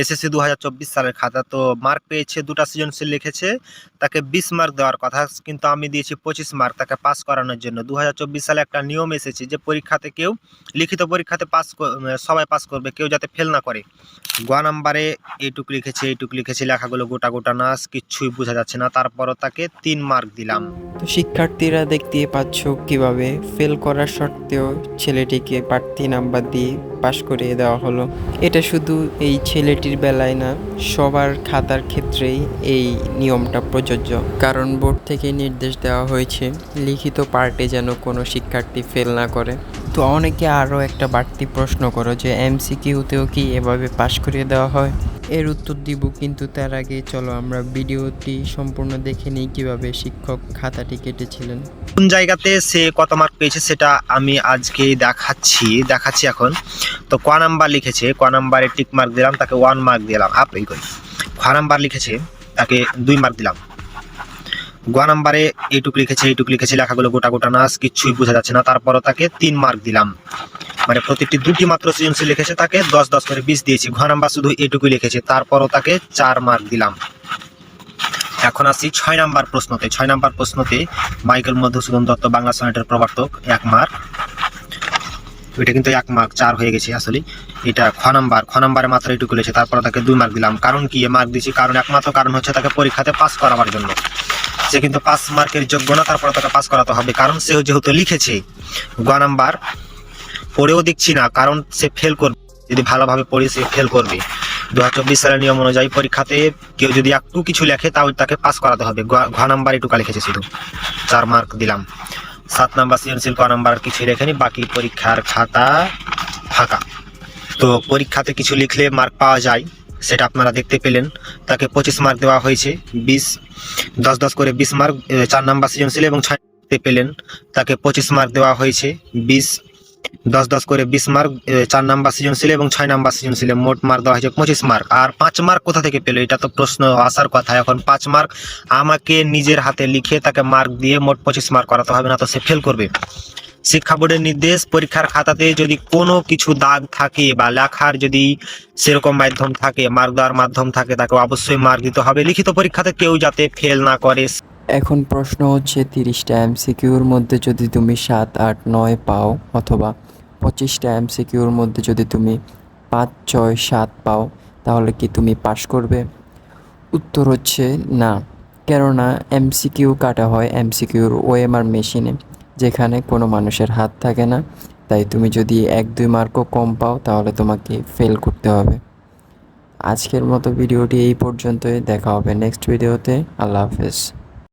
SSC দু সালের খাতা, তো মার্ক পেয়েছে, দুটো সৃজনশীল লিখেছে, তাকে বিশ মার্ক দেওয়ার কথা, কিন্তু আমি দিয়েছি পঁচিশ মার্ক তাকে পাস করানোর জন্য। দু হাজার চব্বিশ সালে একটা নিয়ম এসেছে যে পরীক্ষাতে কেউ, লিখিত পরীক্ষাতে পাস সবাই পাস করবে, কেউ যাতে ফেল না করে। গ নাম্বারে এইটুক লিখেছে এইটুক লিখেছে, লেখাগুলো গোটা গোটা নাচ কিচ্ছুই বোঝা যাচ্ছে না, তারপরও তাকে তিন মার্ক দিলাম। তো শিক্ষার্থীরা দেখতে পাচ্ছ কীভাবে ফেল করার সত্ত্বেও ছেলেটিকে বাড়তি নাম্বার দিয়ে পাশ করিয়ে দেওয়া হলো। এটা শুধু এই ছেলেটির বেলায় না, সবার খাতার ক্ষেত্রেই এই নিয়মটা প্রযোজ্য। কারণ বোর্ড থেকে নির্দেশ দেওয়া হয়েছে, লিখিত পার্টে যেন কোনো শিক্ষার্থী ফেল না করে। তো অনেকে আরও একটা বাড়তি প্রশ্ন করো যে এমসিকিউতেও কি এভাবে পাশ করিয়ে দেওয়া হয়? এর উত্তর দিব, কিন্তু তার আগে চলো আমরা ভিডিওটি সম্পূর্ণ দেখে নিই কীভাবে শিক্ষক খাতাটি কেটেছিলেন। কোন জায়গাতে সে কত মার্ক পেয়েছে সেটা আমি আজকে দেখাচ্ছি দেখাচ্ছি এখন। তো ক নাম্বার লিখেছে, ক নাম্বারে টিক মার্ক দিলাম, তাকে ওয়ান মার্ক দিলাম। আপ, এই করি খ নাম্বার লিখেছে, তাকে দুই মার্ক দিলাম। গ নাম্বারে এইটুক লিখেছে এইটুক লিখেছে, লেখাগুলো গোটা গোটা নাচ, কিচ্ছুই বোঝা যাচ্ছে না। তারপরও তাকে তিন মার্ক দিলাম। মানে প্রতিটি দুটি মাত্র সৃজনশীল লিখেছে তাকে, দশ দশ করে বিশ দিয়েছি। ঘ নাম্বার শুধু এইটুকুই লিখেছে, তারপরও তাকে চার মার্ক দিলাম। এখন আসি ছয় নাম্বার প্রশ্নতে। ছয় নাম্বার প্রশ্নতে মাইকেল মধুসূদন দত্ত, বাংলা সনেটের প্রবর্তক, এক মার্ক এটা কিন্তু এক মার্ক চার হয়ে গেছে আসলে এটা খ নাম্বার, খ নাম্বারে মাত্র এটুকু লিখেছে তারপর তাকে দুই মার্ক দিলাম। কারণ কি? মার্ক দিয়েছি কারণ একমাত্র কারণ হচ্ছে তাকে পরীক্ষাতে পাস করাবার জন্য। সে কিন্তু পাস মার্কের যোগ্য না তারপর তাকে পাস করাতে হবে। কারণ সে যেহেতু লিখেছে, গ নাম্বার পড়েও দেখছি না, কারণ সে ফেল করবে। যদি ভালোভাবে পড়ে সে ফেল করবে। দু হাজার চব্বিশ সালের নিয়ম অনুযায়ী পরীক্ষাতে কেউ যদি একটু কিছু লেখে তাহলে তাকে পাস করাতে হবে। ঘ নাম্বার এটুকা লিখেছে শুধু। চার মার্ক দিলাম। সাত নাম্বার সৃজনশীল ক নাম্বার কিছু লেখেনি। বাকি পরীক্ষার খাতা ফাঁকা। তো পরীক্ষাতে কিছু লিখলে মার্ক পাওয়া যায়, সেটা আপনারা দেখতে পেলেন। তাকে পঁচিশ মার্ক দেওয়া হয়েছে, বিশ, দশ দশ করে বিশ মার্ক চার নাম্বার সৃজনশীল এবং ছয় পেলেন। তাকে পঁচিশ মার্ক দেওয়া হয়েছে, বিশ দশ দশ করে বিশ মার্ক চার নাম্বার সৃজনশীল এবং ছয় নাম্বার সৃজনশীলে মোট মার্ক দেওয়া হয়েছে পঁচিশ মার্ক। আর পাঁচ মার্ক কোথা থেকে পেল? এটা তো প্রশ্ন আসার কথা। এখন পাঁচ মার্ক আমাকে নিজের হাতে লিখে তাকে মার্ক দিয়ে মোট পঁচিশ মার্ক করাতে হবে, না তো সে ফেল করবে। শিক্ষা বোর্ডের নির্দেশ, পরীক্ষার খাতাতে যদি কোনো কিছু দাগ থাকে বা লেখার যদি সেরকম মাধ্যম থাকে, মার্ক দেওয়ার মাধ্যম থাকে, তাকে অবশ্যই মার্ক দিতে হবে। লিখিত পরীক্ষাতে কেউ যাতে ফেল না করে এখন প্রশ্ন হচ্ছে তিরিশটা এমসিকিউর মধ্যে যদি তুমি সাত, আট, নয় পাও অথবা পঁচিশটা এমসিকিউর মধ্যে যদি তুমি পাঁচ, ছয়, সাত পাও, তাহলে কি তুমি পাশ করবে? উত্তর হচ্ছে না। কেননা এমসিকিউ কাটা হয় এমসিকিউর ওএমআর মেশিনে, যেখানে কোনো মানুষের হাত থাকে না। তাই তুমি যদি এক, দুই মার্কও কম পাও, তাহলে তোমাকে ফেল করতে হবে। আজকের মতো ভিডিওটি এই পর্যন্তই। দেখা হবে নেক্সট ভিডিওতে। আল্লাহ হাফেজ।